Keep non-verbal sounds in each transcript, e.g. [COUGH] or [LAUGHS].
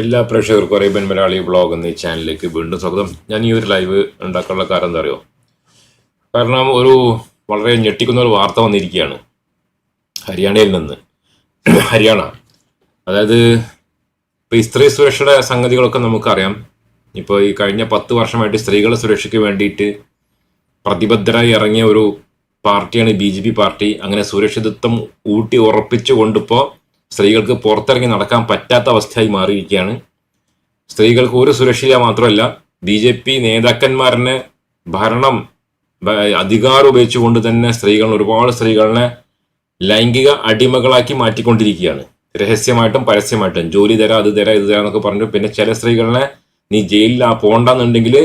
എല്ലാ പ്രേക്ഷകർക്കും Arabian Malayali vlog എന്ന ചാനലിലേക്ക് വീണ്ടും സ്വാഗതം. ഞാൻ ഈ ഒരു ലൈവ് ഉണ്ടാക്കാനുള്ള കാരണം എന്താ അറിയോ? കാരണം ഒരു വളരെ ഞെട്ടിക്കുന്ന ഒരു വാർത്ത വന്നിരിക്കുകയാണ്. ഹരിയാനയിൽ നിന്ന്. ഹരിയാന. അതായത് ഇപ്പോൾ ഈ സ്ത്രീ സുരക്ഷയുടെ സംഗതികളൊക്കെ നമുക്കറിയാം. ഇപ്പോൾ ഈ കഴിഞ്ഞ പത്ത് വർഷമായിട്ട് സ്ത്രീകളുടെ സുരക്ഷയ്ക്ക് വേണ്ടിയിട്ട് പ്രതിബദ്ധരായി ഇറങ്ങിയ ഒരു പാർട്ടിയാണ് ബി ജെ പി പാർട്ടി. അങ്ങനെ സുരക്ഷിതത്വം ഊട്ടി ഉറപ്പിച്ചുകൊണ്ടിപ്പോൾ സ്ത്രീകൾക്ക് പുറത്തിറങ്ങി നടക്കാൻ പറ്റാത്ത അവസ്ഥയായി മാറിയിരിക്കുകയാണ്. സ്ത്രീകൾക്ക് ഒരു സുരക്ഷയില്ല മാത്രമല്ല ബി ജെ പി നേതാക്കന്മാരനെ ഭരണം അധികാരം ഉപയോഗിച്ചുകൊണ്ട് തന്നെ സ്ത്രീകൾ ഒരുപാട് സ്ത്രീകളെ ലൈംഗിക അടിമകളാക്കി മാറ്റിക്കൊണ്ടിരിക്കുകയാണ്. രഹസ്യമായിട്ടും പരസ്യമായിട്ടും. ജോലി തരാം അത് തരാം ഇത് തരാം എന്നൊക്കെ പറഞ്ഞു. പിന്നെ ചില സ്ത്രീകളെ നീ ജയിലിൽ ആ പോണ്ടെന്നുണ്ടെങ്കിൽ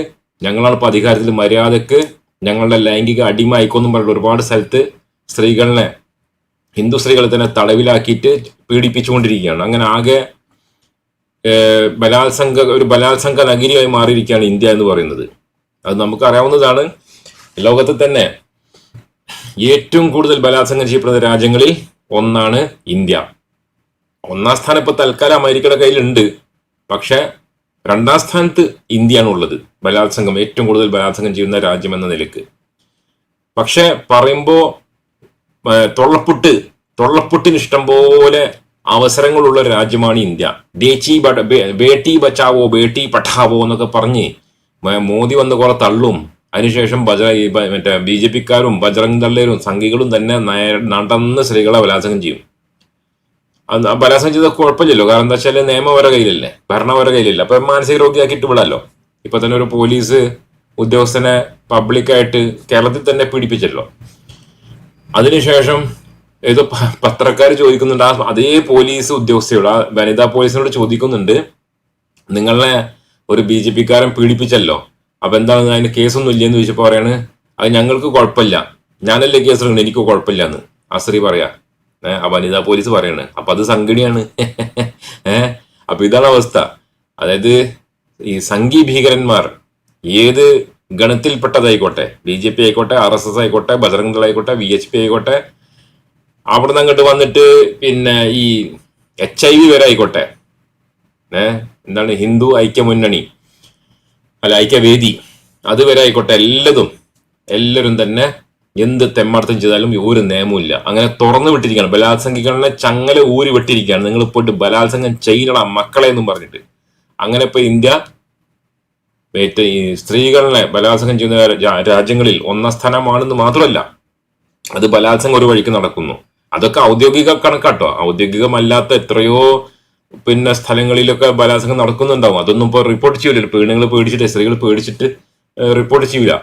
ഞങ്ങളാണ് ഇപ്പോൾ അധികാരത്തിൽ. മര്യാദയ്ക്ക് ഞങ്ങളുടെ ലൈംഗിക അടിമ ആയിക്കോന്നും പറഞ്ഞിട്ട് ഒരുപാട് സ്ഥലത്ത് സ്ത്രീകളെ ഹിന്ദു സ്ത്രീകളെ തന്നെ തടവിലാക്കിയിട്ട് പീഡിപ്പിച്ചുകൊണ്ടിരിക്കുകയാണ്. അങ്ങനെ ആകെ ബലാത്സംഗ ഒരു ബലാത്സംഗ നഗരിയായി മാറിയിരിക്കുകയാണ് ഇന്ത്യ എന്ന് പറയുന്നത്. അത് നമുക്ക് അറിയാവുന്നതാണ് ലോകത്തിൽ തന്നെ ഏറ്റവും കൂടുതൽ ബലാത്സംഗം ചെയ്യപ്പെടുന്ന രാജ്യങ്ങളിൽ ഒന്നാണ് ഇന്ത്യ. ഒന്നാം സ്ഥാനം ഇപ്പൊ തൽക്കാലം അമേരിക്കയുടെ കയ്യിലുണ്ട്. പക്ഷെ രണ്ടാം സ്ഥാനത്ത് ഇന്ത്യയാണ് ഉള്ളത്. ബലാത്സംഗം ഏറ്റവും കൂടുതൽ ബലാത്സംഗം ചെയ്യുന്ന രാജ്യം എന്ന നിലയ്ക്ക്. പക്ഷെ പറയുമ്പോ ഏഹ്, തൊള്ളപ്പുട്ട് തൊള്ളപ്പുട്ടിന് ഇഷ്ടം പോലെ അവസരങ്ങളുള്ള രാജ്യമാണ് ഇന്ത്യ. ബേച്ചി ബേട്ടി ബച്ചാവോ ബേട്ടി പഠാവോ എന്നൊക്കെ പറഞ്ഞ് മോദി വന്ന് കുറെ തള്ളും. അതിനുശേഷം ബജ മറ്റേ ബി ജെ പിക്കാരും ബജറംഗ് ദള്ളരും സംഘികളും തന്നെ നടന്ന് സ്ത്രീകളെ ബലാത്സംഗം ചെയ്യും. ബലാത്സംഗം ചെയ്ത കുഴപ്പമില്ലല്ലോ. കാരണം എന്താ വെച്ചാൽ നിയമം അവരെ കയ്യിലല്ലേ ഭരണം അവരെ കയ്യിലില്ല അപ്പൊ മാനസിക രോഗിയാക്കിയിട്ട് വിടാലോ? ഇപ്പൊ തന്നെ ഒരു പോലീസ് ഉദ്യോഗസ്ഥനെ പബ്ലിക്കായിട്ട് കേരളത്തിൽ തന്നെ പീഡിപ്പിച്ചല്ലോ. അതിനുശേഷം ഏതോ പത്രക്കാർ ചോദിക്കുന്നുണ്ട്. ആ അതേ പോലീസ് ഉദ്യോഗസ്ഥയോട് ആ വനിതാ പോലീസിനോട് ചോദിക്കുന്നുണ്ട്. നിങ്ങളെ ഒരു ബി ജെ പിക്കാരൻ പീഡിപ്പിച്ചല്ലോ. അപ്പൊ എന്താണ് അതിന് കേസൊന്നും ഇല്ലെന്ന് ചോദിച്ചപ്പോ പറയാണ് അത് ഞങ്ങൾക്ക് കുഴപ്പമില്ല. ഞാനല്ലേ കേസ് എടുക്കുന്നത് എനിക്ക് കുഴപ്പമില്ല എന്ന് ആ സ്ത്രീ പറയാ. ഏഹ് ആ വനിതാ പോലീസ് പറയാണ്. അപ്പൊ അത് സംഘടിയാണ് ഏഹ് അപ്പൊ ഇതാണ് അവസ്ഥ. അതായത് ഈ സംഘി ഭീകരന്മാർ ഏത് ഗണത്തിൽപ്പെട്ടതായിക്കോട്ടെ ബി ജെ പി ആയിക്കോട്ടെ ആർ എസ് എസ് ആയിക്കോട്ടെ ബജറംഗ് ആയിക്കോട്ടെ വി എച്ച് പി ആയിക്കോട്ടെ അവിടെ നിന്ന് അങ്ങോട്ട് വന്നിട്ട് പിന്നെ ഈ എച്ച് ഐ വി വരെ ആയിക്കോട്ടെ. ഏഹ് എന്താണ്? ഹിന്ദു ഐക്യ മുന്നണി അല്ല ഐക്യവേദി. അതുവരെ ആയിക്കോട്ടെ എല്ലതും. എല്ലാവരും തന്നെ എന്ത് തെമ്മാർത്ഥം ചെയ്താലും ഒരു നിയമമില്ല അങ്ങനെ തുറന്നു വിട്ടിരിക്കുകയാണ്. ബലാത്സംഗികളെ ചങ്ങല ഊരി വിട്ടിരിക്കുകയാണ് നിങ്ങൾ പോയിട്ട് ബലാത്സംഗം ചെയ്യണം മക്കളെ എന്നും പറഞ്ഞിട്ട്. അങ്ങനെ ഇപ്പൊ ഇന്ത്യ ഈ സ്ത്രീകളെ ബലാത്സംഗം ചെയ്യുന്ന രാജ്യങ്ങളിൽ ഒന്നാം സ്ഥാനമാണെന്ന് മാത്രമല്ല അത് ബലാത്സംഗം ഒരു വഴിക്ക് നടക്കുന്നു. അതൊക്കെ ഔദ്യോഗിക കണക്കാട്ടോ. ഔദ്യോഗികമല്ലാത്ത എത്രയോ പിന്നെ സ്ഥലങ്ങളിലൊക്കെ ബലാത്സംഗം നടക്കുന്നുണ്ടാവും. അതൊന്നും ഇപ്പോൾ റിപ്പോർട്ട് ചെയ്യൂല. പെണ്ണുങ്ങൾ പേടിച്ചിട്ട് സ്ത്രീകൾ പേടിച്ചിട്ട് റിപ്പോർട്ട് ചെയ്യില്ല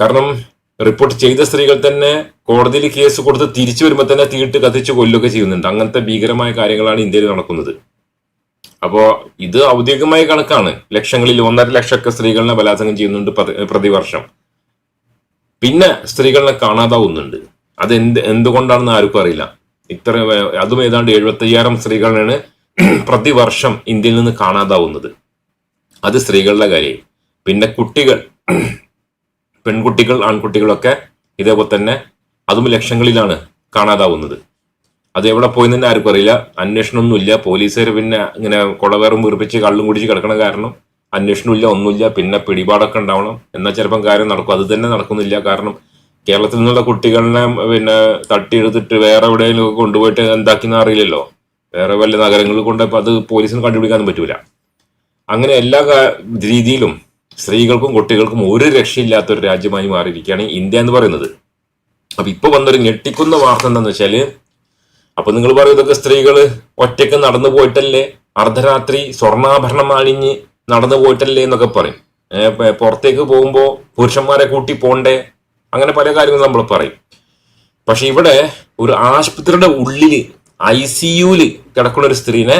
കാരണം റിപ്പോർട്ട് ചെയ്ത സ്ത്രീകൾ തന്നെ കോടതിയിൽ കേസ് കൊടുത്ത് തിരിച്ചു വരുമ്പോൾ തന്നെ തീട്ട് കത്തിച്ച് കൊല്ലുകയൊക്കെ ചെയ്യുന്നുണ്ട്. അങ്ങനത്തെ ഭീകരമായ കാര്യങ്ങളാണ് ഇന്ത്യയിൽ നടക്കുന്നത്. അപ്പോൾ ഇത് ഔദ്യോഗികമായ കണക്കാണ്. ലക്ഷങ്ങളിൽ ഒന്നര ലക്ഷമൊക്കെ സ്ത്രീകളെ ബലാത്സംഗം ചെയ്യുന്നുണ്ട് പ്രതിവർഷം. പിന്നെ സ്ത്രീകളെ കാണാതാവുന്നുണ്ട്. അത് എന്ത് എന്തുകൊണ്ടാണെന്ന് ആർക്കും അറിയില്ല. ഇത്ര അതും ഏതാണ്ട് എഴുപത്തയ്യായിരം സ്ത്രീകളാണ് [CLEARS THROAT] പ്രതിവർഷം ഇന്ത്യയിൽ നിന്ന് കാണാതാവുന്നത്. അത് സ്ത്രീകളുടെ കാര്യം. പിന്നെ കുട്ടികൾ [CLEARS THROAT] പെൺകുട്ടികൾ ആൺകുട്ടികളൊക്കെ ഇതേപോലെ തന്നെ അതും ലക്ഷങ്ങളിലാണ് കാണാതാവുന്നത്. അത് എവിടെ പോയി തന്നെ ആർക്കും അറിയില്ല. അന്വേഷണമൊന്നുമില്ല പോലീസുകാർ പിന്നെ ഇങ്ങനെ കുളവേറും വീർപ്പിച്ച് കള്ളും കുടിച്ച് കിടക്കണ കാരണം അന്വേഷണമില്ല ഒന്നുമില്ല. പിന്നെ പിടിപാടൊക്കെ ഉണ്ടാവണം. എന്നാൽ ചിലപ്പം കാര്യം നടക്കും. അത് തന്നെ നടക്കുന്നില്ല. കാരണം കേരളത്തിൽ നിന്നുള്ള കുട്ടികളെ പിന്നെ തട്ടിയെടുത്തിട്ട് വേറെ എവിടെയെങ്കിലും കൊണ്ടുപോയിട്ട് എന്താക്കിയെന്ന് അറിയില്ലല്ലോ. വേറെ വല്ല നഗരങ്ങളിൽ കൊണ്ട് അത് പോലീസിന് കണ്ടുപിടിക്കാനും പറ്റൂല. അങ്ങനെ എല്ലാ രീതിയിലും സ്ത്രീകൾക്കും കുട്ടികൾക്കും ഒരു രക്ഷയില്ലാത്ത ഒരു രാജ്യമായി മാറിയിരിക്കുകയാണ് ഇന്ത്യ എന്ന് പറയുന്നത്. അപ്പൊ ഇപ്പൊ വന്നൊരു ഞെട്ടിക്കുന്ന വാർത്ത എന്താന്ന് വെച്ചാൽ അപ്പൊ നിങ്ങൾ പറയും ഇതൊക്കെ സ്ത്രീകൾ ഒറ്റയ്ക്ക് നടന്നു പോയിട്ടല്ലേ? അർദ്ധരാത്രി സ്വർണാഭരണം അണിഞ്ഞ് നടന്നു പോയിട്ടല്ലേ എന്നൊക്കെ പറയും. പുറത്തേക്ക് പോകുമ്പോ പുരുഷന്മാരെ കൂട്ടി പോണ്ടേ? അങ്ങനെ പല കാര്യങ്ങളും നമ്മൾ പറയും. പക്ഷെ ഇവിടെ ഒരു ആശുപത്രിയുടെ ഉള്ളിൽ ഐ സി സിയുൽ കിടക്കുന്ന ഒരു സ്ത്രീനെ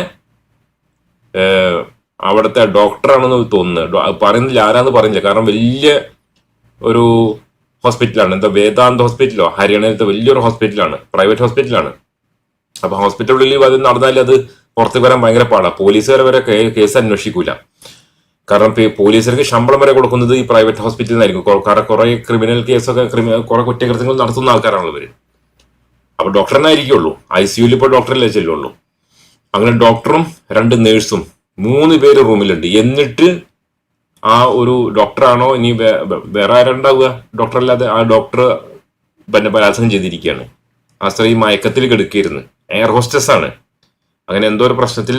അവിടുത്തെ ഡോക്ടറാണെന്ന് തോന്നുന്നത് പറയുന്നില്ല ആരാന്ന് പറയുന്നില്ല കാരണം വലിയ ഒരു ഹോസ്പിറ്റലാണ്. എന്താ വേദാന്ത ഹോസ്പിറ്റലോ ഹരിയാനയിലത്തെ വലിയൊരു ഹോസ്പിറ്റലാണ്. പ്രൈവറ്റ് ഹോസ്പിറ്റലാണ്. അപ്പൊ ഹോസ്പിറ്റലിൽ അത് നടന്നാൽ അത് പുറത്തേക്ക് വരാൻ ഭയങ്കര പാടാണ് പോലീസുകാരെ വരെ കേസ് അന്വേഷിക്കൂല. കാരണം പോലീസുകാർക്ക് ശമ്പളം വരെ കൊടുക്കുന്നത് ഈ പ്രൈവറ്റ് ഹോസ്പിറ്റലിൽ നിന്നായിരിക്കും. കാരണം കുറെ ക്രിമിനൽ കേസൊക്കെ കുറെ കുറ്റകൃത്യങ്ങൾ നടത്തുന്ന ആൾക്കാരാണല്ലോ ഇവർ. അപ്പൊ ഡോക്ടറിനായിരിക്കുള്ളൂ ഐ സിയുയിൽ ഇപ്പോൾ ഡോക്ടറല്ലേ ചെല്ലുള്ളൂ. അങ്ങനെ ഡോക്ടറും രണ്ട് നേഴ്സും മൂന്ന് പേര് റൂമിലുണ്ട് എന്നിട്ട് ആ ഒരു ഡോക്ടറാണോ ഇനി വേറെ ആരുണ്ടാവുക ഡോക്ടർ അല്ലാതെ ആ ഡോക്ടർ പിന്നെ ബലാത്സംഗം ചെയ്തിരിക്കുകയാണ്. ആ സ്ത്രീ മയക്കത്തിൽ കിടക്കുകയായിരുന്നു എയർ ഹോസ്റ്റസ് ആണ്. അങ്ങനെ എന്തോ ഒരു പ്രശ്നത്തിൽ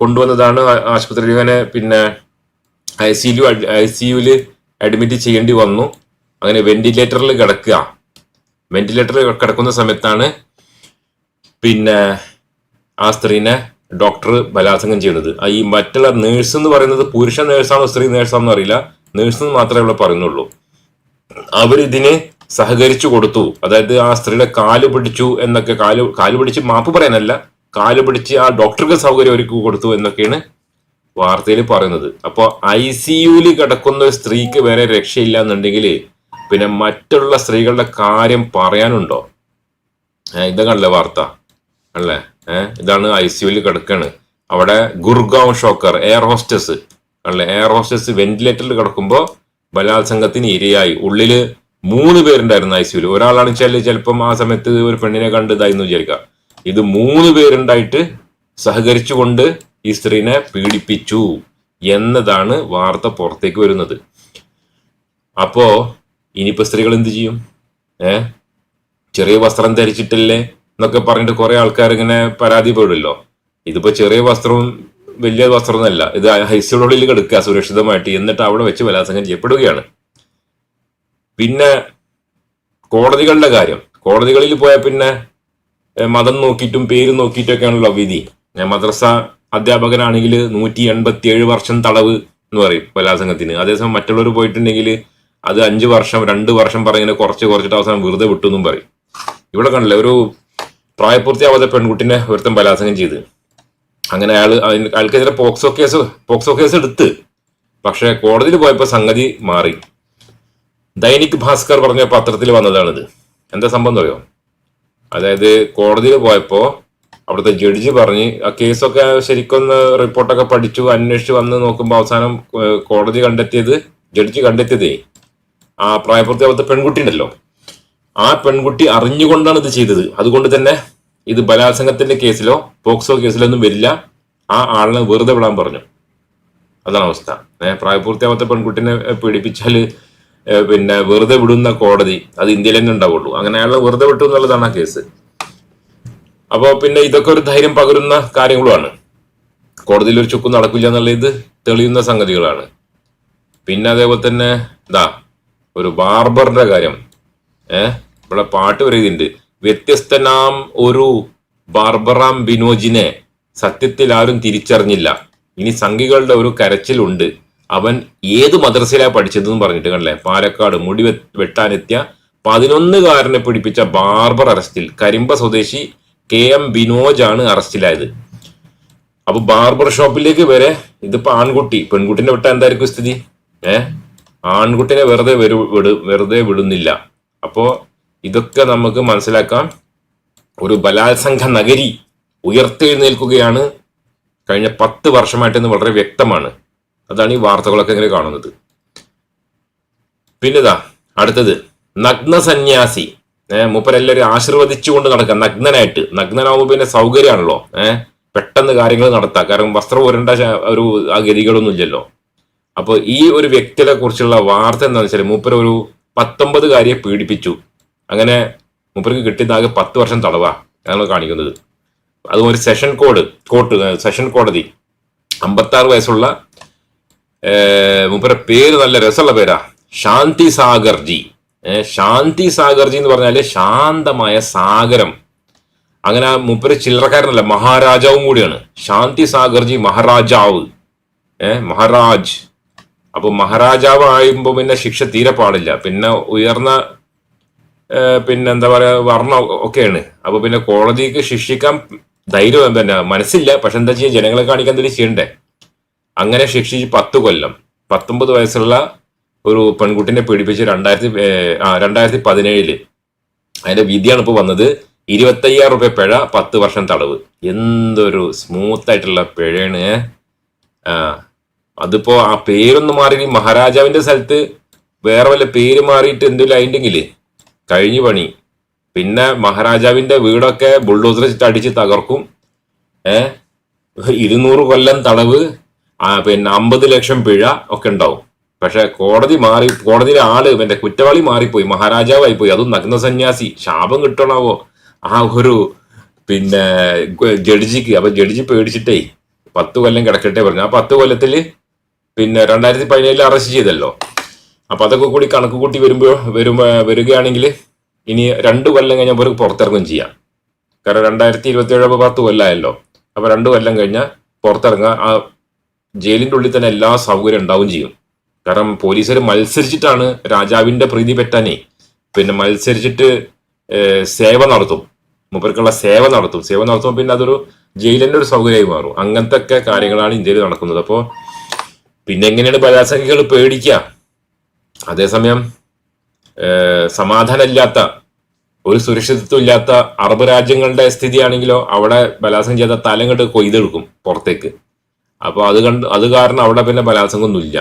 കൊണ്ടുവന്നതാണ് ആശുപത്രി ആശുപത്രിയിൽ അങ്ങനെ പിന്നെ I C U I C യുവിൽ admit ചെയ്യേണ്ടി വന്നു. അങ്ങനെ വെന്റിലേറ്ററിൽ കിടക്കുക. വെന്റിലേറ്ററിൽ കിടക്കുന്ന സമയത്താണ് പിന്നെ ആ സ്ത്രീനെ ഡോക്ടർ ബലാത്സംഗം ചെയ്യുന്നത്. ഈ മറ്റുള്ള നേഴ്സ് എന്ന് പറയുന്നത് പുരുഷ നേഴ്സാണോ സ്ത്രീ നേഴ്സാണോ അറിയില്ല നേഴ്സ് എന്ന് മാത്രമേ ഇവിടെ പറയുന്നുള്ളൂ. അവരിതിന് സഹകരിച്ചു കൊടുത്തു. അതായത് ആ സ്ത്രീയുടെ കാൽ പിടിച്ചു എന്നൊക്കെ കാൽ കാൽ പിടിച്ച് മാപ്പ് പറയാനല്ല. കാൽ പിടിച്ച് ആ ഡോക്ടർക്ക് സൗകര്യം ഒരുക്കി കൊടുത്തു എന്നൊക്കെയാണ് വാർത്തയിൽ പറയുന്നത്. അപ്പോൾ ഐ സി യുവിൽ കിടക്കുന്ന ഒരു സ്ത്രീക്ക് വേറെ രക്ഷയില്ല എന്നുണ്ടെങ്കിൽ പിന്നെ മറ്റുള്ള സ്ത്രീകളുടെ കാര്യം പറയാനുണ്ടോ? ഇതല്ലേ വാർത്ത? അല്ലേ? ഏഹ് ഇതാണ് ഐ സി യുവിൽ കിടക്കാണ്. അവിടെ ഗുർഗാവ് ഷോക്കർ എയർ ഹോസ്റ്റസ് അല്ലേ? എയർ ഹോസ്റ്റസ് വെന്റിലേറ്ററിൽ കിടക്കുമ്പോൾ ബലാത്സംഗത്തിന് ഇരയായി. ഉള്ളിൽ മൂന്ന് പേരുണ്ടായിരുന്നു ഐ സിയുൽ ഒരാളാണ് വെച്ചാൽ ചിലപ്പം ആ സമയത്ത് ഒരു പെണ്ണിനെ കണ്ട് ഇതായിരുന്നു വിചാരിക്കുക ഇത് മൂന്ന് പേരുണ്ടായിട്ട് സഹകരിച്ചുകൊണ്ട് ഈ സ്ത്രീനെ പീഡിപ്പിച്ചു എന്നതാണ് വാർത്ത പുറത്തേക്ക് വരുന്നത്. അപ്പോ ഇനിയിപ്പോ സ്ത്രീകൾ എന്ത് ചെയ്യും? ഏ? ചെറിയ വസ്ത്രം ധരിച്ചിട്ടില്ലേ എന്നൊക്കെ പറഞ്ഞിട്ട് കുറെ ആൾക്കാർ ഇങ്ങനെ പരാതിപ്പെടുമല്ലോ ഇതിപ്പോ ചെറിയ വസ്ത്രവും വലിയ വസ്ത്രമൊന്നുമല്ല ഇത് ഹൈസിനുള്ളിൽ കിടക്കുക സുരക്ഷിതമായിട്ട്. എന്നിട്ട് അവിടെ വെച്ച് ബലാത്സംഗം ചെയ്യപ്പെടുകയാണ്. പിന്നെ കോടതികളുടെ കാര്യം. കോടതികളിൽ പോയാൽ പിന്നെ മതം നോക്കിയിട്ടും പേര് നോക്കിയിട്ടൊക്കെയാണല്ലോ വിധി. മദ്രസ അധ്യാപകനാണെങ്കിൽ നൂറ്റി എൺപത്തി ഏഴ് വർഷം തടവ് എന്ന് പറയും ബലാത്സംഗത്തിന്. അതേസമയം മറ്റുള്ളവർ പോയിട്ടുണ്ടെങ്കിൽ അത് അഞ്ച് വർഷം രണ്ട് വർഷം പറഞ്ഞിങ്ങനെ കുറച്ച് കുറച്ചിട്ട് അവസാനം വെറുതെ വിട്ടു എന്നും പറയും. ഇവിടെ കണ്ടില്ലേ ഒരു പ്രായപൂർത്തിയാവാത്ത പെൺകുട്ടിനെ ഒരുത്തൻ ബലാത്സംഗം ചെയ്ത്. അങ്ങനെ അയാൾ അതിന് അയാൾക്കെതിരെ പോക്സോ കേസ് പോക്സോ കേസ് എടുത്ത്. പക്ഷേ കോടതിയിൽ പോയപ്പോൾ സംഗതി മാറി. ദൈനിക് ഭാസ്കർ പറഞ്ഞ പത്രത്തിൽ വന്നതാണിത്. എന്താ സംഭവം അറിയോ? അതായത് കോടതിയിൽ പോയപ്പോ അവിടുത്തെ ജഡ്ജി പറഞ്ഞ് ആ കേസൊക്കെ ശരിക്കൊന്ന് റിപ്പോർട്ടൊക്കെ പഠിച്ചു അന്വേഷിച്ച് വന്ന് നോക്കുമ്പോൾ അവസാനം കോടതി കണ്ടെത്തിയത് ജഡ്ജി കണ്ടെത്തിയതേ ആ പ്രായപൂർത്തി അവിടുത്തെ പെൺകുട്ടി ഉണ്ടല്ലോ ആ പെൺകുട്ടി അറിഞ്ഞുകൊണ്ടാണ് ഇത് ചെയ്തത്. അതുകൊണ്ട് തന്നെ ഇത് ബലാത്സംഗത്തിന്റെ കേസിലോ പോക്സോ കേസിലോ ഒന്നും വരില്ല. ആ ആളിനെ വെറുതെ വിടാൻ പറഞ്ഞു. അതാണ് അവസ്ഥ. പ്രായപൂർത്തിയാവാത്ത പെൺകുട്ടിനെ പീഡിപ്പിച്ചാൽ പിന്നെ വെറുതെ വിടുന്ന കോടതി അത് ഇന്ത്യയിൽ തന്നെ ഉണ്ടാവുള്ളൂ. അങ്ങനെ അയാളെ വെറുതെ വിട്ടു എന്നുള്ളതാണ് ആ കേസ്. അപ്പോൾ പിന്നെ ഇതൊക്കെ ഒരു ധൈര്യം പകരുന്ന കാര്യങ്ങളുമാണ്. കോടതിയിൽ ഒരു ചുക്കും നടക്കില്ല എന്നുള്ള ഇത് തെളിയുന്ന സംഗതികളാണ്. പിന്നെ അതേപോലെ തന്നെ ഇതാ ഒരു ബാർബറിന്റെ കാര്യം. ഏഹ് ഇവിടെ പാട്ട് പറയുന്നുണ്ട്. വ്യത്യസ്തനാം ഒരു ബാർബറാം ബിനോജിനെ സത്യത്തിൽ ആരും തിരിച്ചറിഞ്ഞില്ല. ഇനി സംഘികളുടെ ഒരു കരച്ചിലുണ്ട്. അവൻ ഏത് മദ്രസയിലാണ് പഠിച്ചതെന്ന് പറഞ്ഞിട്ട് കണ്ടല്ലേ? പാലക്കാട് മുടി വെട്ടാനെത്തിയ പതിനൊന്നുകാരനെ പിടിപ്പിച്ച ബാർബർ അറസ്റ്റിൽ കരിമ്പ സ്വദേശി കെ എം ബിനോജ് ആണ് അറസ്റ്റിലായത്. അപ്പൊ ബാർബർ ഷോപ്പിലേക്ക് വരെ ഇതിപ്പോ ആൺകുട്ടി പെൺകുട്ടിനെ വിട്ട എന്തായിരിക്കും സ്ഥിതി? ഏ? ആൺകുട്ടിനെ വെറുതെ വരു വിടു വെറുതെ വിടുന്നില്ല. അപ്പോ ഇതൊക്കെ നമുക്ക് മനസ്സിലാക്കാം. ഒരു ബലാത്സംഗ നഗരി ഉയർത്തെഴുന്നേൽക്കുകയാണ് കഴിഞ്ഞ പത്ത് വർഷമായിട്ടെന്ന് വളരെ വ്യക്തമാണ്. അതാണ് ഈ വാർത്തകളൊക്കെ ഇങ്ങനെ കാണുന്നത്. പിന്നെതാ അടുത്തത് നഗ്ന സന്യാസി ഏഹ് മൂപ്പരെല്ലാവരും ആശീർവദിച്ചുകൊണ്ട് നടക്കുക. നഗ്നനായിട്ട്. നഗ്നനാവുമ്പോൾ പിന്നെ സൗകര്യമാണല്ലോ. ഏഹ് പെട്ടെന്ന് കാര്യങ്ങൾ നടത്താം. കാരണം വസ്ത്രം ഉരണ്ട ഒരു ഗതികളൊന്നും ഇല്ലല്ലോ. അപ്പൊ ഈ ഒരു വ്യക്തിയെ കുറിച്ചുള്ള വാർത്ത എന്താണെന്ന് വെച്ചാൽ മൂപ്പർ ഒരു പത്തൊമ്പത് കാര്യെ പീഡിപ്പിച്ചു. അങ്ങനെ മൂപ്പർക്ക് കിട്ടിയത് ആകെ പത്ത് വർഷം തടവാ. അതാണ് കാണിക്കുന്നത്. അതും ഒരു സെഷൻ കോഡ് കോട്ട് സെഷൻ കോടതി. അമ്പത്താറ് വയസ്സുള്ള മൂപ്പരുടെ പേര് നല്ല രസമുള്ള പേരാ. ശാന്തി സാഗർജി. ശാന്തി സാഗർജി എന്ന് പറഞ്ഞാൽ ശാന്തമായ സാഗരം. അങ്ങനെ മൂപ്പര് ചില്ലറക്കാരനല്ല മഹാരാജാവും കൂടിയാണ്. ശാന്തി സാഗർജി മഹാരാജാവ്. ഏഹ് മഹാരാജ്. അപ്പൊ മഹാരാജാവ് ആയുമ്പോ പിന്നെ ശിക്ഷ തീരെ പാടില്ല. പിന്നെ ഉയർന്ന പിന്നെ എന്താ പറയാ വർണം ഒക്കെയാണ്. അപ്പൊ പിന്നെ കോടതിക്ക് ശിക്ഷിക്കാൻ ധൈര്യം തന്നെ മനസ്സില്ല. പക്ഷെ എന്താ ചെയ്യാ? ജനങ്ങളെ കാണിക്കാൻ എന്തെങ്കിലും ചെയ്യണ്ടേ? അങ്ങനെ ശിക്ഷിച്ച് പത്ത് കൊല്ലം. പത്തൊമ്പത് വയസ്സുള്ള ഒരു പെൺകുട്ടിനെ പീഡിപ്പിച്ച് രണ്ടായിരത്തി രണ്ടായിരത്തി പതിനേഴിൽ. അതിന്റെ വിധിയാണ് ഇപ്പോൾ വന്നത്. ഇരുപത്തയ്യായിരം റുപ്യ പിഴ പത്ത് വർഷം തടവ്. എന്തൊരു സ്മൂത്ത് ആയിട്ടുള്ള പിഴയാണ്. ആ അതിപ്പോ ആ പേരൊന്ന് മാറി. മഹാരാജാവിന്റെ സ്ഥലത്ത് വേറെ വല്ല പേര് മാറിയിട്ട് എന്തെങ്കിലും ആയിട്ടെങ്കിൽ കഴിഞ്ഞു പണി. പിന്നെ മഹാരാജാവിന്റെ വീടൊക്കെ ബുൾഡോസർ വെച്ചിട്ട് അടിച്ച് തകർക്കും. ഏഹ് ഇരുന്നൂറ് കൊല്ലം തടവ്. പിന്നെ അമ്പത് ലക്ഷം പിഴ ഒക്കെ ഉണ്ടാവും. പക്ഷെ കോടതി മാറി കോടതിയിലെ ആൾ എന്റെ കുറ്റവാളി മാറിപ്പോയി മഹാരാജാവായി പോയി അതും നഗ്ന സന്യാസി. ശാപം കിട്ടണാവോ? ആ ഒരു പിന്നെ ജഡ്ജിക്ക്. അപ്പൊ ജഡ്ജി പേടിച്ചിട്ടേ പത്ത് കൊല്ലം കിടക്കട്ടെ പറഞ്ഞു. ആ പത്ത് കൊല്ലത്തിൽ പിന്നെ രണ്ടായിരത്തി പതിനേഴിൽ അറസ്റ്റ് ചെയ്തല്ലോ. അപ്പൊ അതൊക്കെ കൂടി കണക്ക് കൂട്ടി വരുമ്പോ വരുമ്പോ വരികയാണെങ്കിൽ ഇനി രണ്ട് കൊല്ലം കഴിഞ്ഞാൽ അവർക്ക് പുറത്തിറങ്ങും ചെയ്യാം. കാരണം രണ്ടായിരത്തി ഇരുപത്തി ഏഴ് പത്ത് കൊല്ലമായല്ലോ അപ്പൊ രണ്ട് കൊല്ലം കഴിഞ്ഞാൽ പുറത്തിറങ്ങുക. ആ ജയിലിന്റെ ഉള്ളിൽ തന്നെ എല്ലാ സൗകര്യം ഉണ്ടാവും ചെയ്യും. കാരണം പോലീസുകാർ മത്സരിച്ചിട്ടാണ് രാജാവിന്റെ പ്രീതി പറ്റാനേ. പിന്നെ മത്സരിച്ചിട്ട് സേവ നടത്തും. മൂപ്പർക്കുള്ള സേവ നടത്തും. സേവ നടത്തുമ്പോൾ പിന്നെ അതൊരു ജയിലിന്റെ ഒരു സൗകര്യമായി മാറും. അങ്ങനത്തെ ഒക്കെ കാര്യങ്ങളാണ് ഇന്ത്യയിൽ നടക്കുന്നത്. അപ്പോൾ പിന്നെ എങ്ങനെയാണ് ബലാസംഖ്യകൾ പേടിക്കുക അതേസമയം സമാധാനമില്ലാത്ത ഒരു സുരക്ഷിതത്വം ഇല്ലാത്ത അറബ് രാജ്യങ്ങളുടെ സ്ഥിതിയാണെങ്കിലോ അവിടെ ബലാത്സംഗം ചെയ്ത തലം കണ്ട് കൊയ്തെടുക്കും പുറത്തേക്ക്. അപ്പൊ അത് കണ്ട് അത് കാരണം അവിടെ പിന്നെ ബലാത്സംഗം ഒന്നുമില്ല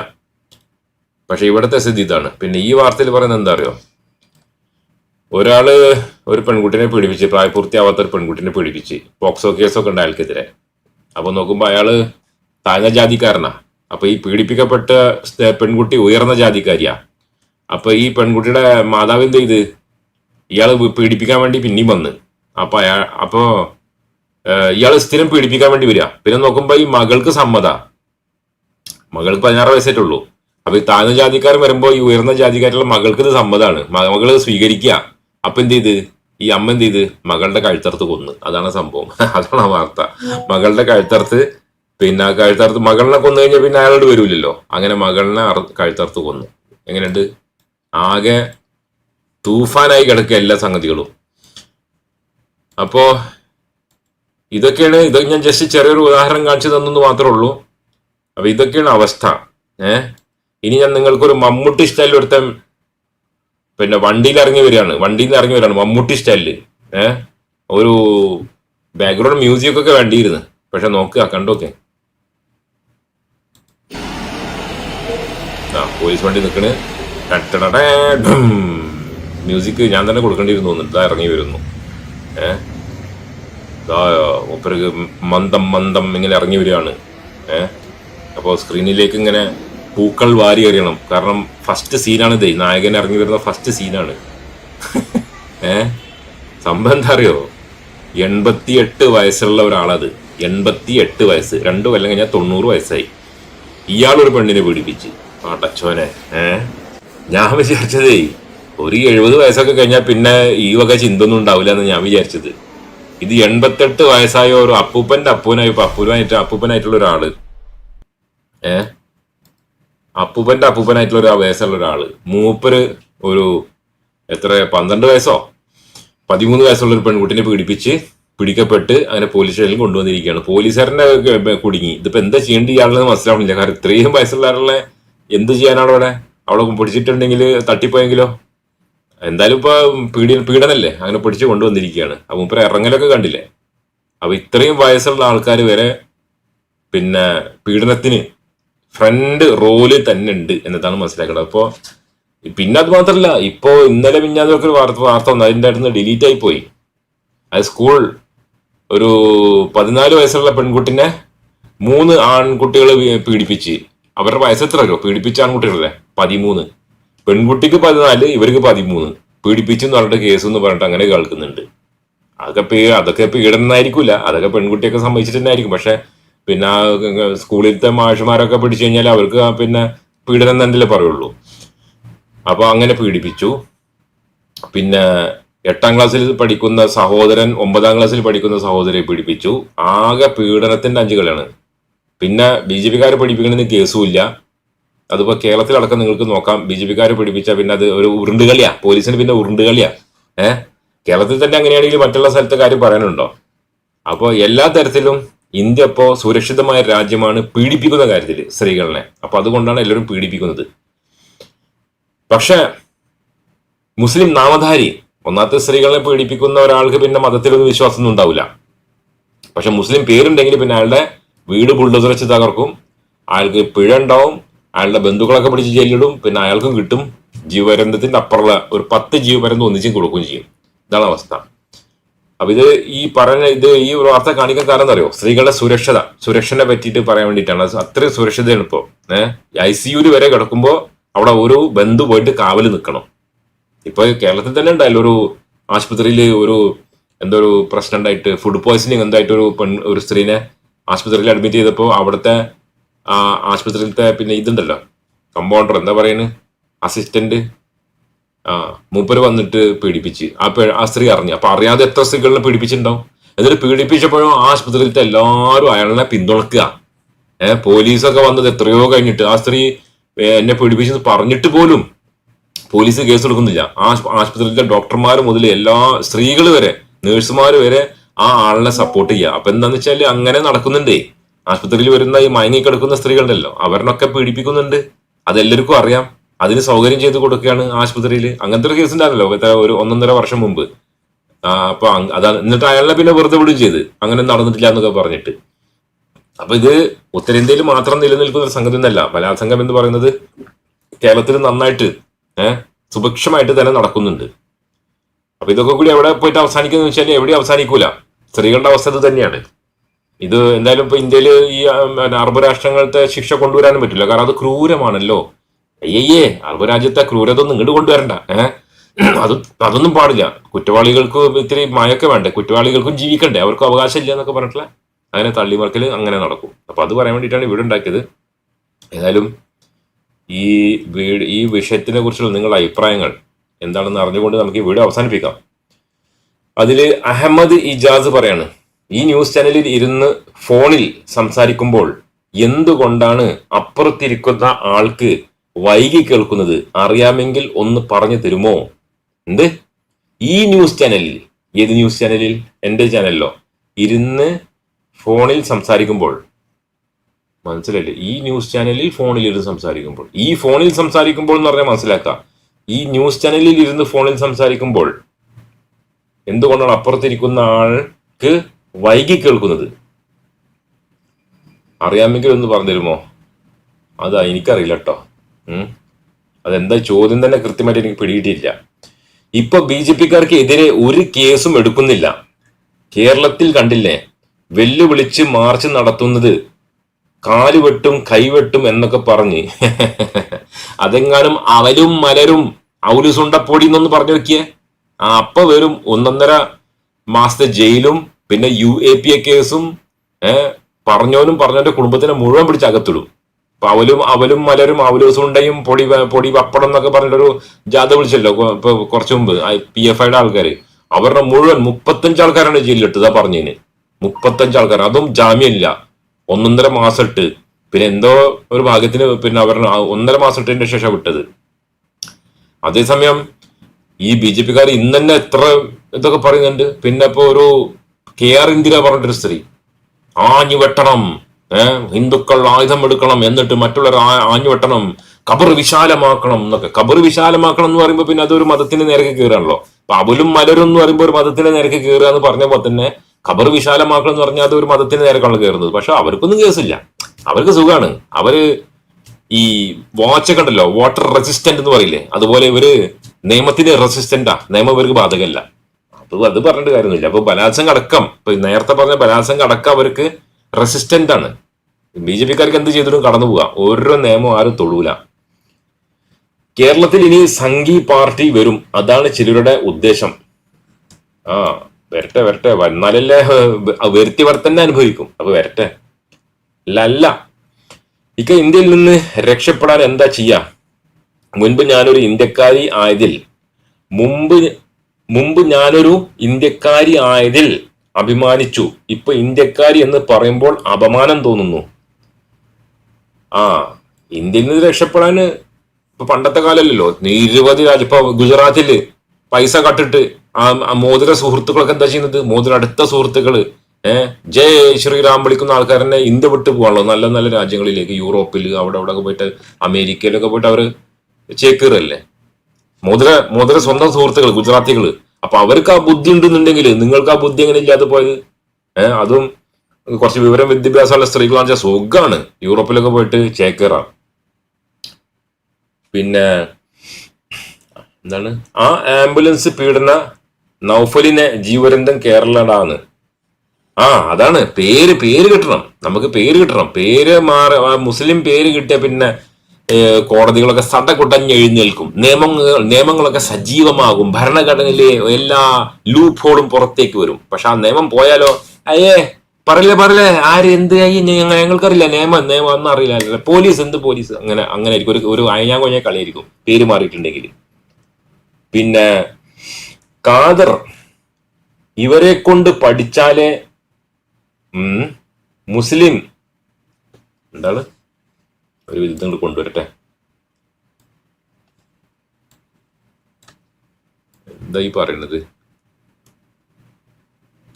പക്ഷെ ഇവിടുത്തെ സ്ഥിതി ഇതാണ്. പിന്നെ ഈ വാർത്തയിൽ പറയുന്നത് എന്താ അറിയോ ഒരാൾ ഒരു പെൺകുട്ടിനെ പീഡിപ്പിച്ച് പ്രായപൂർത്തിയാവാത്ത ഒരു പെൺകുട്ടിനെ പീഡിപ്പിച്ച് പോക്സോ കേസൊക്കെ ഉണ്ട് അയാൾക്കെതിരെ. അപ്പൊ നോക്കുമ്പോ അയാൾ താഴ്ന്ന ജാതിക്കാരനാ. അപ്പൊ ഈ പീഡിപ്പിക്കപ്പെട്ട പെൺകുട്ടി ഉയർന്ന ജാതിക്കാരിയാ. അപ്പൊ ഈ പെൺകുട്ടിയുടെ മാതാവ് എന്ത് ചെയ്ത്? ഇയാൾ പീഡിപ്പിക്കാൻ വേണ്ടി പിന്നെയും വന്ന്. അപ്പൊ അയാൾ അപ്പോ ഏഹ്, ഇയാൾ സ്ഥിരം പീഡിപ്പിക്കാൻ വേണ്ടി വരിക. പിന്നെ നോക്കുമ്പോ ഈ മകൾക്ക് സമ്മത. മകൾക്ക് പതിനാറ് വയസ്സായിട്ടുള്ളൂ അപ്പൊ ഈ താഴ്ന്ന ജാതിക്കാരൻ വരുമ്പോ ഈ ഉയർന്ന ജാതിക്കാരുള്ള മകൾക്ക് ഇത് സമ്മതാണ്. മ- മകൾ സ്വീകരിക്കുക അപ്പൊ എന്ത് ചെയ്ത്? ഈ അമ്മ എന്ത് ചെയ്ത്? മകളുടെ കഴുത്തറുത്ത് കൊന്ന്. അതാണ് സംഭവം. [LAUGHS] അതാണ് ആ വാർത്ത. മകളുടെ കഴുത്തറുത്ത് പിന്നെ ആ കഴുത്തറുത്ത് മകളിനെ കൊന്നു കഴിഞ്ഞാൽ പിന്നെ അയാളോട് വരൂലല്ലോ അങ്ങനെ മകളിനെ കഴുത്തറത്ത് കൊന്നു. എങ്ങനെയുണ്ട്? ആകെ തൂഫാനായി കിടക്കുക എല്ലാ സംഗതികളും. അപ്പോ ഇതൊക്കെയാണ് ഇതൊക്കെ ഞാൻ ജസ്റ്റ് ചെറിയൊരു ഉദാഹരണം കാണിച്ചു തന്നെന്ന് മാത്രമേ ഉള്ളൂ. അപ്പൊ ഇതൊക്കെയാണ് അവസ്ഥ. ഏ ഇനി ഞാൻ നിങ്ങൾക്കൊരു മമ്മൂട്ടി സ്റ്റൈലിൽ ഒരുത്തൻ പിന്നെ വണ്ടിയിൽ ഇറങ്ങി വരികയാണ്. വണ്ടിയിൽ ഇറങ്ങി വരികയാണ്. മമ്മൂട്ടി സ്റ്റൈലിൽ ഏ? ഒരു ബാക്ക്ഗ്രൗണ്ട് മ്യൂസിക് ഒക്കെ വേണ്ടിയിരുന്നു. പക്ഷെ നോക്കുക കണ്ടോക്കെ ആ പോലീസ് വണ്ടി നിൽക്കണ് മ്യൂസിക് ഞാൻ തന്നെ കൊടുക്കേണ്ടിയിരുന്നു തോന്നുന്നു. ഇറങ്ങി വരുന്നു. ഏ? ഇതാ മന്ദം മന്ദം ഇങ്ങനെ ഇറങ്ങി വരികയാണ്. ഏ? അപ്പോൾ സ്ക്രീനിലേക്ക് ഇങ്ങനെ പൂക്കൾ വാരി എറിയണം. കാരണം ഫസ്റ്റ് സീനാണ് ഇതേ. നായകൻ ഇറങ്ങി വരുന്ന ഫസ്റ്റ് സീനാണ് ഏ എന്താ അറിയോ? എൺപത്തിയെട്ട് വയസ്സുള്ള ഒരാളത്. എൺപത്തി എട്ട് വയസ്സ്. രണ്ടു കൊല്ലം കഴിഞ്ഞാൽ തൊണ്ണൂറ് വയസ്സായി. ഒരു പെണ്ണിനെ പീഡിപ്പിച്ച്. ആട്ടച്ചോനെ. ഏ ഞാൻ വിചാരിച്ചതേ ഒരു എഴുപത് വയസ്സൊക്കെ കഴിഞ്ഞാൽ പിന്നെ ഈ വക ചിന്ത ഒന്നും ഉണ്ടാവില്ല എന്ന് ഞാൻ വിചാരിച്ചത്. ഇത് എൺപത്തെട്ട് വയസ്സായ ഒരു അപ്പൂപ്പന്റെ അപ്പൂനായി അപ്പൂനായിട്ട് അപ്പൂപ്പനായിട്ടുള്ള ഒരാൾ. ഏ അപ്പൂപ്പന്റെ അപ്പൂപ്പനായിട്ടുള്ള ഒരു വയസ്സുള്ള ഒരാൾ. മൂപ്പര് ഒരു എത്ര പന്ത്രണ്ട് വയസ്സോ? പതിമൂന്ന് വയസ്സുള്ള ഒരു പെൺകുട്ടിനെ പീഡിപ്പിച്ച് പിടിക്കപ്പെട്ട് അങ്ങനെ പോലീസ് സ്റ്റേഷനിൽ കൊണ്ടുവന്നിരിക്കുകയാണ്. പോലീസുകാരനെ കുടുങ്ങി. ഇതിപ്പോ എന്താ ചെയ്യേണ്ട ഇയാളെന്ന് മനസ്സിലാവണില്ല. കാരണം ഇത്രയും വയസ്സുള്ള ആളെ എന്ത് ചെയ്യാനാണ് അവിടെ? അവളെ പിടിച്ചിട്ടുണ്ടെങ്കിൽ തട്ടിപ്പോയെങ്കിലോ? എന്തായാലും ഇപ്പൊ പീഡി പീഡനല്ലേ? അങ്ങനെ പിടിച്ച് കൊണ്ടുവന്നിരിക്കുകയാണ്. അപ്പൊ മൂപ്പര് ഇറങ്ങലൊക്കെ കണ്ടില്ലേ? അപ്പൊ ഇത്രയും വയസ്സുള്ള ആൾക്കാർ വരെ പിന്നെ പീഡനത്തിന് ഫ്രണ്ട് റോൽ തന്നെ ഉണ്ട് എന്നതാണ് മനസ്സിലാക്കേണ്ടത്. അപ്പോ പിന്നെ അത് മാത്രല്ല ഇപ്പോ ഇന്നലെ മിഞ്ഞാന്നൊക്കെ ഒരു വാർത്ത വാർത്ത വന്നു. അതിന്റെ അടുത്ത് ഡിലീറ്റ് ആയി പോയി. അത് സ്കൂൾ ഒരു പതിനാല് വയസ്സുള്ള പെൺകുട്ടിനെ മൂന്ന് ആൺകുട്ടികൾ പീഡിപ്പിച്ച്. അവരുടെ വയസ്സ് അറിയോ? പീഡിപ്പിച്ച ആൺകുട്ടികളല്ലേ? പതിമൂന്ന്. പെൺകുട്ടിക്ക് പതിനാല് ഇവർക്ക് പതിമൂന്ന്. പീഡിപ്പിച്ചെന്ന് പറഞ്ഞിട്ട് കേസ് എന്ന് പറഞ്ഞിട്ട് അങ്ങനെ കേൾക്കുന്നുണ്ട്. അതൊക്കെ അതൊക്കെ പീഡനമായിരിക്കില്ല അതൊക്കെ പെൺകുട്ടിയൊക്കെ സമ്മതിച്ചിട്ട് തന്നെ ആയിരിക്കും പക്ഷെ പിന്നെ സ്കൂളിലത്തെ മാഷുമാരൊക്കെ പിടിച്ചു കഴിഞ്ഞാൽ അവർക്ക് പിന്നെ പീഡനം തന്നെ പറയുള്ളൂ. അപ്പൊ അങ്ങനെ പീഡിപ്പിച്ചു. പിന്നെ എട്ടാം ക്ലാസ്സിൽ പഠിക്കുന്ന സഹോദരൻ ഒമ്പതാം ക്ലാസ്സിൽ പഠിക്കുന്ന സഹോദരിയെ പീഡിപ്പിച്ചു. ആകെ പീഡനത്തിന്റെ അഞ്ച് കളിയാണ്. പിന്നെ ബി ജെ പിക്കാരെ പഠിപ്പിക്കണമെന്ന് കേസുമില്ല. അതിപ്പോ കേരളത്തിലടക്കം നിങ്ങൾക്ക് നോക്കാം. ബി ജെ പിക്കാരെ പിടിപ്പിച്ച പിന്നെ അത് ഒരു ഉരുണ്ടുകളിയാ. പോലീസിന് പിന്നെ ഉരുണ്ടുകളിയാ. ഏഹ് കേരളത്തിൽ തന്നെ അങ്ങനെയാണെങ്കിൽ മറ്റുള്ള സ്ഥലത്തെ കാര്യം പറയാനുണ്ടോ? അപ്പോൾ എല്ലാ തരത്തിലും ഇന്ത്യ ഇപ്പോൾ സുരക്ഷിതമായ രാജ്യമാണ് പീഡിപ്പിക്കുന്ന കാര്യത്തിൽ സ്ത്രീകളെ. അപ്പൊ അതുകൊണ്ടാണ് എല്ലാവരും പീഡിപ്പിക്കുന്നത്. പക്ഷെ മുസ്ലിം നാമധാരി ഒന്നാമത്തെ സ്ത്രീകളെ പീഡിപ്പിക്കുന്ന ഒരാൾക്ക് പിന്നെ മതത്തിലൊന്നും വിശ്വാസമൊന്നും ഉണ്ടാവില്ല. പക്ഷെ മുസ്ലിം പേരുണ്ടെങ്കിൽ പിന്നെ അയാളുടെ വീട് ബുൾഡോസർ തകർക്കും അയാൾക്ക് പിഴ ഉണ്ടാവും അയാളുടെ ബന്ധുക്കളൊക്കെ പിടിച്ച് ജയിലിടും പിന്നെ അയാൾക്കും കിട്ടും ജീവപര്യന്തത്തിന്റെ അപ്പുറമുള്ള ഒരു പത്ത് ജീവപര്യന്തം ഒന്നിച്ചും കൊടുക്കുകയും ചെയ്യും. ഇതാണ് അവസ്ഥ. അപ്പൊ ഇത് ഈ പറഞ്ഞ ഇത് ഈ വാർത്ത കാണിക്കാൻ കാരണം അറിയോ സ്ത്രീകളുടെ സുരക്ഷത സുരക്ഷനെ പറ്റിയിട്ട് പറയാൻ വേണ്ടിയിട്ടാണ്. അത് അത്രയും സുരക്ഷിതയാണ് ഇപ്പോ. ഏഹ് ഐ സി യുൽ വരെ കിടക്കുമ്പോ അവിടെ ഒരു ബന്ധു പോയിട്ട് കാവൽ നിൽക്കണം. ഇപ്പൊ കേരളത്തിൽ തന്നെ ഉണ്ടായല്ലോ ഒരു ആശുപത്രിയിൽ ഒരു എന്തോ ഒരു പ്രശ്നം ഉണ്ടായിട്ട് ഫുഡ് പോയ്സണിങ് എന്തായിട്ട് ഒരു പെൺ ഒരു സ്ത്രീനെ ആശുപത്രിയിൽ അഡ്മിറ്റ് ചെയ്തപ്പോൾ അവിടുത്തെ ആശുപത്രിയിലത്തെ പിന്നെ ഇതുണ്ടല്ലോ കമ്പൗണ്ടർ എന്താ പറയുന്നത് അസിസ്റ്റന്റ് ആ മൂപ്പര് വന്നിട്ട് പീഡിപ്പിച്ച്. ആ ആ സ്ത്രീ അറിഞ്ഞു. അപ്പൊ അറിയാതെ എത്ര സ്ത്രീകളിനെ പീഡിപ്പിച്ചിട്ടുണ്ടാവും? എന്നിട്ട് പീഡിപ്പിച്ചപ്പോഴും ആശുപത്രിയിലത്തെ എല്ലാവരും അയാളെ പിന്തുണക്കുക. ഏഹ് പോലീസൊക്കെ വന്നത് എത്രയോ കഴിഞ്ഞിട്ട്. ആ സ്ത്രീ എന്നെ പീഡിപ്പിച്ചെന്ന് പറഞ്ഞിട്ട് പോലും പോലീസ് കേസ് എടുക്കുന്നില്ല. ആശുപത്രിയിലെ ഡോക്ടർമാർ മുതൽ എല്ലാ സ്ത്രീകൾ വരെ നേഴ്സുമാർ വരെ ആ ആളിനെ സപ്പോർട്ട് ചെയ്യുക. അപ്പൊ എന്താന്ന് വെച്ചാൽ അങ്ങനെ നടക്കുന്നുണ്ടേ. ആശുപത്രിയിൽ വരുന്ന ഈ മയങ്ങി കിടക്കുന്ന സ്ത്രീകളുണ്ടല്ലോ. അവരിനൊക്കെ പീഡിപ്പിക്കുന്നുണ്ട്. അതെല്ലാവർക്കും അറിയാം. അതിന് സൗകര്യം ചെയ്ത് കൊടുക്കുകയാണ് ആശുപത്രിയിൽ അങ്ങനത്തെ ഒരു കേസ് ഉണ്ടായിരുന്നല്ലോ. എത്ര ഒരു ഒന്നൊന്നര വർഷം മുമ്പ്. അപ്പൊ അതാണ് എന്നിട്ട് അയാളെ പിന്നെ വെറുതെ വിടുകയും ചെയ്ത്. അങ്ങനെ നടന്നിട്ടില്ല എന്നൊക്കെ പറഞ്ഞിട്ട്. അപ്പൊ ഇത് ഉത്തരേന്ത്യയിൽ മാത്രം നിലനിൽക്കുന്ന ഒരു സംഗതി ഒന്നല്ല. ബലാത്സംഗം എന്ന് പറയുന്നത് കേരളത്തിൽ നന്നായിട്ട് ഏഹ് സുഭിക്ഷമായിട്ട് തന്നെ നടക്കുന്നുണ്ട്. അപ്പൊ ഇതൊക്കെ കൂടി എവിടെ പോയിട്ട് അവസാനിക്കുന്ന വെച്ചാൽ എവിടെ അവസാനിക്കൂല. സ്ത്രീകളുടെ അവസ്ഥ ഇത് തന്നെയാണ്. ഇത് എന്തായാലും ഇപ്പൊ ഇന്ത്യയിൽ ഈ അറബ് രാഷ്ട്രങ്ങളത്തെ ശിക്ഷ കൊണ്ടുവരാനും പറ്റില്ല. കാരണം അത് ക്രൂരമാണല്ലോ. അയ്യയ്യേ അറബ് രാജ്യത്തെ ക്രൂരത ഒന്നും ഇങ്ങോട്ട് കൊണ്ടുവരണ്ട ഏഹ് അത് അതൊന്നും പാടില്ല. കുറ്റവാളികൾക്ക് ഇത്തിരി മയൊക്കെ വേണ്ടേ? കുറ്റവാളികൾക്കും ജീവിക്കണ്ടേ? അവർക്ക് അവകാശം ഇല്ല എന്നൊക്കെ പറഞ്ഞിട്ടുള്ള അങ്ങനെ തള്ളിമറക്കൽ അങ്ങനെ നടക്കും. അപ്പൊ അത് പറയാൻ വേണ്ടിയിട്ടാണ് വീട് ഉണ്ടാക്കിയത്. ഏതായാലും ഈ വീട് ഈ വിഷയത്തിനെ കുറിച്ചുള്ള നിങ്ങളുടെ അഭിപ്രായങ്ങൾ എന്താണെന്ന് അറിഞ്ഞുകൊണ്ട് നമുക്ക് ഈ വീഡിയോ അവസാനിപ്പിക്കാം. അതിൽ അഹമ്മദ് ഇജാസ് പറയാണ് ഈ ന്യൂസ് ചാനലിൽ ഇരുന്ന് ഫോണിൽ സംസാരിക്കുമ്പോൾ എന്തുകൊണ്ടാണ് അപ്പുറത്തിരിക്കുന്ന ആൾക്ക് വൈകി കേൾക്കുന്നത് അറിയാമെങ്കിൽ ഒന്ന് പറഞ്ഞു തരുമോ? എന്ത്? ഈ ന്യൂസ് ചാനലിൽ ഏത് ന്യൂസ് ചാനലിൽ? എന്റെ ചാനലിലോ. ഇരുന്ന് ഫോണിൽ സംസാരിക്കുമ്പോൾ. മനസ്സിലായില്ലേ? ഈ ന്യൂസ് ചാനലിൽ ഫോണിൽ ഇരുന്ന് സംസാരിക്കുമ്പോൾ. ഈ ഫോണിൽ സംസാരിക്കുമ്പോൾ എന്ന് പറഞ്ഞാൽ മനസ്സിലാക്കാം. ഈ ന്യൂസ് ചാനലിൽ ഇരുന്ന് ഫോണിൽ സംസാരിക്കുമ്പോൾ എന്തുകൊണ്ടാണ് അപ്പുറത്തിരിക്കുന്ന ആൾക്ക് വൈകി കേൾക്കുന്നത്? അറിയാമെങ്കിൽ ഒന്ന് പറഞ്ഞു തരുമോ? അതാ എനിക്കറിയില്ല കേട്ടോ. അതെന്താ ചോദ്യം തന്നെ കൃത്യമായിട്ട് എനിക്ക് പിടിയിട്ടില്ല ഇപ്പൊ ബി ജെ പിക്കാർക്ക് എതിരെ ഒരു കേസും എടുക്കുന്നില്ല. കേരളത്തിൽ കണ്ടില്ലേ വെല്ലുവിളിച്ച് മാർച്ച് നടത്തുന്നത് കാലുവെട്ടും കൈവെട്ടും എന്നൊക്കെ പറഞ്ഞ്. [LAUGHS] അതെങ്ങാനും അവരും മലരും ഔലുസുണ്ടപ്പൊടി എന്നൊന്ന് പറഞ്ഞു വെക്കിയേ ആ അപ്പൊ വരും ഒന്നൊന്നര മാസത്തെ ജയിലും പിന്നെ യു എ പി എ കേസും ഏഹ് പറഞ്ഞവനും പറഞ്ഞവന്റെ കുടുംബത്തിനെ മുഴുവൻ പിടിച്ച് അകത്തിടും അപ്പൊ അവലും അവലും മലരും അവലൂസുണ്ടയും പൊടി പൊടി പപ്പടം എന്നൊക്കെ പറഞ്ഞിട്ടൊരു ജാഥ വിളിച്ചല്ലോ ഇപ്പൊ കുറച്ചു മുമ്പ് പി എഫ് ഐയുടെ ആൾക്കാര്. അവരുടെ മുഴുവൻ മുപ്പത്തഞ്ച് ആൾക്കാരാണ് ജയിലിലിട്ടതാ പറഞ്ഞതിന് മുപ്പത്തഞ്ച് ആൾക്കാർ അതും ജാമ്യമില്ല. ഒന്നൊന്നര മാസം ഇട്ട് പിന്നെ എന്തോ ഒരു ഭാഗ്യത്തിന് പിന്നെ അവർ ഒന്നര മാസം ഇട്ടതിന്റെ ശേഷം വിട്ടത്. അതേസമയം ഈ ബി ജെ പിക്കാർ ഇന്ന് തന്നെ എത്ര ഇതൊക്കെ പറയുന്നുണ്ട്. പിന്നെ ഇപ്പൊ ഒരു കെ ആർ ഇന്ദിര പറഞ്ഞിട്ടൊരു സ്ത്രീ. ആഞ്ഞു വെട്ടണം. ഹിന്ദുക്കൾ ആയുധം എടുക്കണം എന്നിട്ട് മറ്റുള്ളവർ ആഞ്ഞുവെട്ടണം കബർ വിശാലമാക്കണം എന്നൊക്കെ. കബർ വിശാലമാക്കണം എന്ന് പറയുമ്പോൾ പിന്നെ അതൊരു മതത്തിന്റെ നേരക്ക് കയറാണല്ലോ അപ്പൊ അവലും മലരും എന്ന് പറയുമ്പോൾ ഒരു മതത്തിന്റെ നേരക്ക് കയറുക എന്ന് പറഞ്ഞപ്പോൾ തന്നെ കബർ വിശാലമാക്കണം എന്ന് പറഞ്ഞാൽ അത് ഒരു മതത്തിന്റെ നേരക്കാണ് കയറുന്നത്. പക്ഷെ അവർക്കൊന്നും കേസില്ല. അവർക്ക് സുഖമാണ് അവർ ഈ വാച്ച് കണ്ടല്ലോ വാട്ടർ റെസിസ്റ്റന്റ് എന്ന് പറയില്ലേ? അതുപോലെ ഇവർ നിയമത്തിന് റെസിസ്റ്റന്റാ നിയമം ഇവർക്ക് ബാധകമല്ല. അത് അത് പറഞ്ഞിട്ട് കാര്യമൊന്നുമില്ല. അപ്പൊ ബലാത്സംഗം അടക്കം ഇപ്പൊ നേരത്തെ പറഞ്ഞ ബലാത്സംഗം അടക്കം അവർക്ക് റെസിസ്റ്റന്റ് ആണ്. ബി ജെ പിക്കാർക്ക് എന്ത് ചെയ്തിട്ടും കടന്നു പോകാം. ഓരോ നിയമം ആരും തൊഴൂല കേരളത്തിൽ ഇനി സംഘി പാർട്ടി വരും. അതാണ് ചിലരുടെ ഉദ്ദേശം. ആ വരട്ടെ വരട്ടെ. വന്നാലല്ലേ ഏഹ്, വരുത്തിയവർ തന്നെ അനുഭവിക്കും. അപ്പൊ വരട്ടെ. അല്ല. ഇക്ക ഇന്ത്യയിൽ നിന്ന് രക്ഷപ്പെടാൻ എന്താ ചെയ്യാ? മുൻപ് ഞാനൊരു ഇന്ത്യക്കാരി ആയതിൽ മുമ്പ് മുമ്പ് ഞാനൊരു ഇന്ത്യക്കാരി ആയതിൽ അഭിമാനിച്ചു. ഇപ്പൊ ഇന്ത്യക്കാരി എന്ന് പറയുമ്പോൾ അപമാനം തോന്നുന്നു. ആ ഇന്ത്യയിൽ നിന്ന് രക്ഷപ്പെടാൻ ഇപ്പൊ പണ്ടത്തെ കാലമല്ലല്ലോ നിരവധി രാജ്യം ഇപ്പൊ ഗുജറാത്തിൽ പൈസ കട്ടിട്ട് ആ മോതിര സുഹൃത്തുക്കളൊക്കെ എന്താ ചെയ്യുന്നത്? മോതിര അടുത്ത സുഹൃത്തുക്കൾ ഏഹ് ജയ് ശ്രീറാം വിളിക്കുന്ന ആൾക്കാരനെ ഇന്ത്യ വിട്ടു പോകാണല്ലോ. നല്ല നല്ല രാജ്യങ്ങളിലേക്ക് യൂറോപ്പിൽ അവിടെ അവിടെ പോയിട്ട് അമേരിക്കയിലൊക്കെ പോയിട്ട് അവർ ചേക്കേറല്ലേ മോതിര മോതിര സ്വന്തം സുഹൃത്തുക്കൾ ഗുജറാത്തികൾ. അപ്പൊ അവർക്ക് ആ ബുദ്ധി ഉണ്ടെന്നുണ്ടെങ്കിൽ നിങ്ങൾക്ക് ആ ബുദ്ധി എങ്ങനെ ഇല്ലാതെ പോയത്? ഏഹ് അതും കുറച്ച് വിവരം വിദ്യാഭ്യാസമുള്ള സ്ത്രീകളാണെന്ന് വെച്ചാൽ സുഖമാണ് യൂറോപ്പിലൊക്കെ പോയിട്ട് ചേക്കേറാം. പിന്നെ എന്താണ്? ആ ആംബുലൻസ് പീഡന നൗഫലിനെ ജീവരന്തം കേരളടാന്ന്. ആ അതാണ്. പേര് പേര് കിട്ടണം. നമുക്ക് പേര് കിട്ടണം. പേര് മാറ മുസ്ലിം പേര് കിട്ടിയ പിന്നെ കോടതികളൊക്കെ സടകുട്ടഞ്ഞ് എഴുന്നേൽക്കും. നിയമങ്ങൾ നിയമങ്ങളൊക്കെ സജീവമാകും. ഭരണഘടനയിലെ എല്ലാ ലൂപ്പ് ഹോളും പുറത്തേക്ക് വരും. പക്ഷെ ആ നിയമം പോയാലോ? അയ്യേ പറയില്ലേ പറയില്ലേ? ആര് എന്ത് ആയി ഞങ്ങ- ഞങ്ങൾക്കറിയില്ല. നിയമം നിയമം ഒന്നും അറിയില്ല. പോലീസ് എന്ത് പോലീസ്? അങ്ങനെ അങ്ങനെ ആയിരിക്കും. ഒരു ഒരു അയഞ്ഞാ കൊഞ്ഞ കളിയായിരിക്കും. പേര് മാറിയിട്ടുണ്ടെങ്കിൽ. പിന്നെ കാദർ ഇവരെ കൊണ്ട് പഠിച്ചാലേ മുസ്ലിം എന്താണ്? ഒരു വിധത്തിൽ കൊണ്ടുവരട്ടെ. എന്താ ഈ പറയുന്നത്?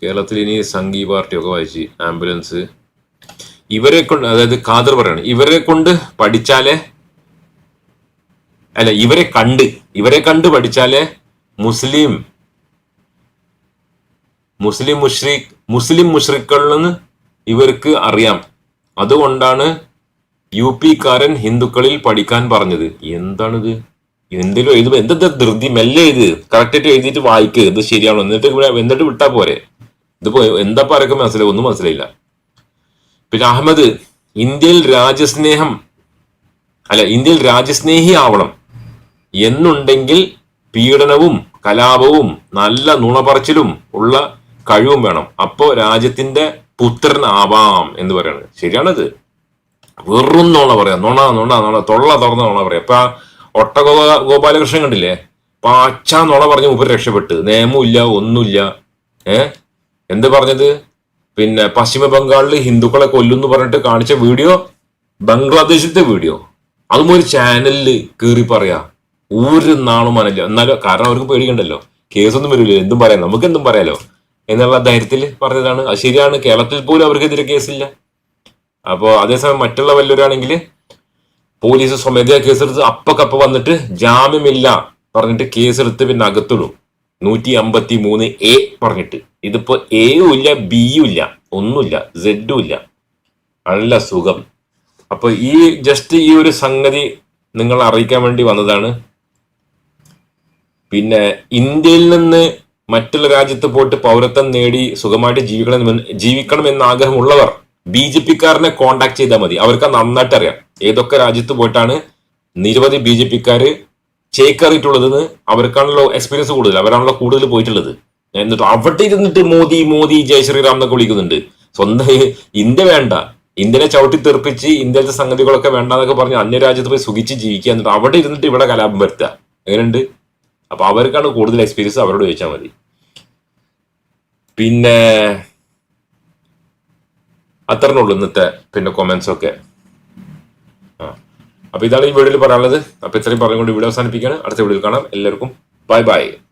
കേരളത്തിൽ ഇനി സംഘി പാർട്ടിയൊക്കെ വായിച്ച് ആംബുലൻസ്. ഇവരെ കൊണ്ട് അതായത് ഖാദർ പറയാണ് ഇവരെ കൊണ്ട് പഠിച്ചാലേ അല്ല ഇവരെ കണ്ട് ഇവരെ കണ്ട് പഠിച്ചാലേ മുസ്ലിം മുസ്ലിം മുഷ്രീഖ് മുസ്ലിം മുഷ്രിഖുകളിൽ നിന്ന് ഇവർക്ക് അറിയാം. അതുകൊണ്ടാണ് യു പിക്കാരൻ ഹിന്ദുക്കളിൽ പഠിക്കാൻ പറഞ്ഞത്. എന്താണിത്? എന്തെങ്കിലും എഴുതുമ്പോ എന്താ ധൃതി? മെല്ലെ എഴുത്. കറക്റ്റായിട്ട് എഴുതിയിട്ട് വായിക്കുക ഇത് ശരിയാണോ? എന്നിട്ട് ഇവിടെ എന്നിട്ട് വിട്ടാ പോരെ. ഇതിപ്പോ എന്താ പറയൊക്കെ മനസ്സിലായി? ഒന്നും മനസ്സിലായില്ല. പിന്നെ അഹമ്മദ് ഇന്ത്യയിൽ രാജ്യസ്നേഹം അല്ല ഇന്ത്യയിൽ രാജ്യസ്നേഹി ആവണം. എന്നുണ്ടെങ്കിൽ പീഡനവും കലാപവും നല്ല നുണപറച്ചിലും ഉള്ള കഴിവും വേണം. അപ്പോ രാജ്യത്തിന്റെ പുത്രനാവാം എന്ന് പറയുന്നത് ശരിയാണത്? വെറും നുണ പറയാ. നുണ നുണ നുണ തൊള്ള തുറന്ന നുണ പറയാ. ഇപ്പൊ ഒട്ട ഗോപാ- ഗോപാലകൃഷ്ണൻ കണ്ടില്ലേ? പാച്ച നുണ പറഞ്ഞ് മുപ്പര് രക്ഷപ്പെട്ട്. നിയമമില്ല ഒന്നുമില്ല ഏ? എന്ത് പറഞ്ഞത്? പിന്നെ പശ്ചിമ ബംഗാളിൽ ഹിന്ദുക്കളെ കൊല്ലുന്നു പറഞ്ഞിട്ട് കാണിച്ച വീഡിയോ? ബംഗ്ലാദേശിലത്തെ വീഡിയോ. അതും ഒരു ചാനലിൽ കയറി പറയാ. ഒരു നാളും മനല്ല. എന്നാലും കാരണം അവർക്ക് പേടിക്കണ്ടല്ലോ. കേസൊന്നും വരില്ല എന്തും പറയാം നമുക്ക് എന്തും പറയാലോ. എന്നുള്ള ധൈര്യത്തിൽ പറഞ്ഞതാണ്. അത് ശരിയാണ്. കേരളത്തിൽ പോലും അവർക്കെതിരെ കേസില്ല. അപ്പോൾ അതേസമയം മറ്റുള്ള വല്ലവരാണെങ്കിൽ പോലീസ് സ്വമേധയാ കേസെടുത്ത് അപ്പക്കപ്പ വന്നിട്ട് ജാമ്യമില്ല പറഞ്ഞിട്ട് കേസെടുത്ത് പിന്നെ അകത്തിടും. നൂറ്റി അമ്പത്തി മൂന്ന് എ പറഞ്ഞിട്ട്. ഇതിപ്പോ എയും ഇല്ല ബിയും ഇല്ല ഒന്നുമില്ല സെഡും ഇല്ല. നല്ല സുഖം. അപ്പൊ ഈ ജസ്റ്റ് ഈ ഒരു സംഗതി നിങ്ങൾ അറിയിക്കാൻ വേണ്ടി വന്നതാണ്. പിന്നെ ഇന്ത്യയിൽ നിന്ന് മറ്റുള്ള രാജ്യത്ത് പോയിട്ട് പൗരത്വം നേടി സുഖമായിട്ട് ജീവിക്കണം ജീവിക്കണം എന്ന ആഗ്രഹമുള്ളവർ ബി ജെ പിക്കാരനെ കോണ്ടാക്ട് ചെയ്താൽ മതി. അവർക്ക് നന്നായിട്ട് അറിയാം. ഏതൊക്കെ രാജ്യത്ത് പോയിട്ടാണ് നിരവധി ബി ജെ പിക്കാര് ചേക്കേറിയിട്ടുള്ളതെന്ന് അവർക്കാണല്ലോ എക്സ്പീരിയൻസ് കൂടുതൽ. അവരാണല്ലോ കൂടുതൽ പോയിട്ടുള്ളത്. എന്നിട്ട് അവിടെ ഇരുന്നിട്ട് മോദി മോദി ജയ് ശ്രീറാം എന്നൊക്കെ വിളിക്കുന്നുണ്ട്. സ്വന്തം ഇന്ത്യ വേണ്ട. ഇന്ത്യനെ ചവിട്ടി തെറിപ്പിച്ച് ഇന്ത്യയിലത്തെ സംഗതികളൊക്കെ വേണ്ട എന്നൊക്കെ പറഞ്ഞ് അന്യ രാജ്യത്ത് പോയി സുഖിച്ച് ജീവിക്കുക എന്നിട്ട് അവിടെ ഇരുന്നിട്ട് ഇവിടെ കലാപം വരുത്തുക. എങ്ങനെയുണ്ട്? അപ്പൊ അവർക്കാണ് കൂടുതൽ എക്സ്പീരിയൻസ് അവരോട് ചോദിച്ചാൽ മതി. പിന്നെ അത്രനുള്ളൂ ഇന്നത്തെ പിന്നെ കൊമൻസ് ഒക്കെ. ആ. അപ്പൊ ഇതാണ് ഈ വീഡിയോയിൽ പറയാനുള്ളത്. അപ്പൊ ഇത്രയും പറഞ്ഞുകൊണ്ട് വീഡിയോ അവസാനിപ്പിക്കുകയാണ്. അടുത്ത വീഡിയോയിൽ കാണാം. എല്ലാവർക്കും ബൈ ബൈ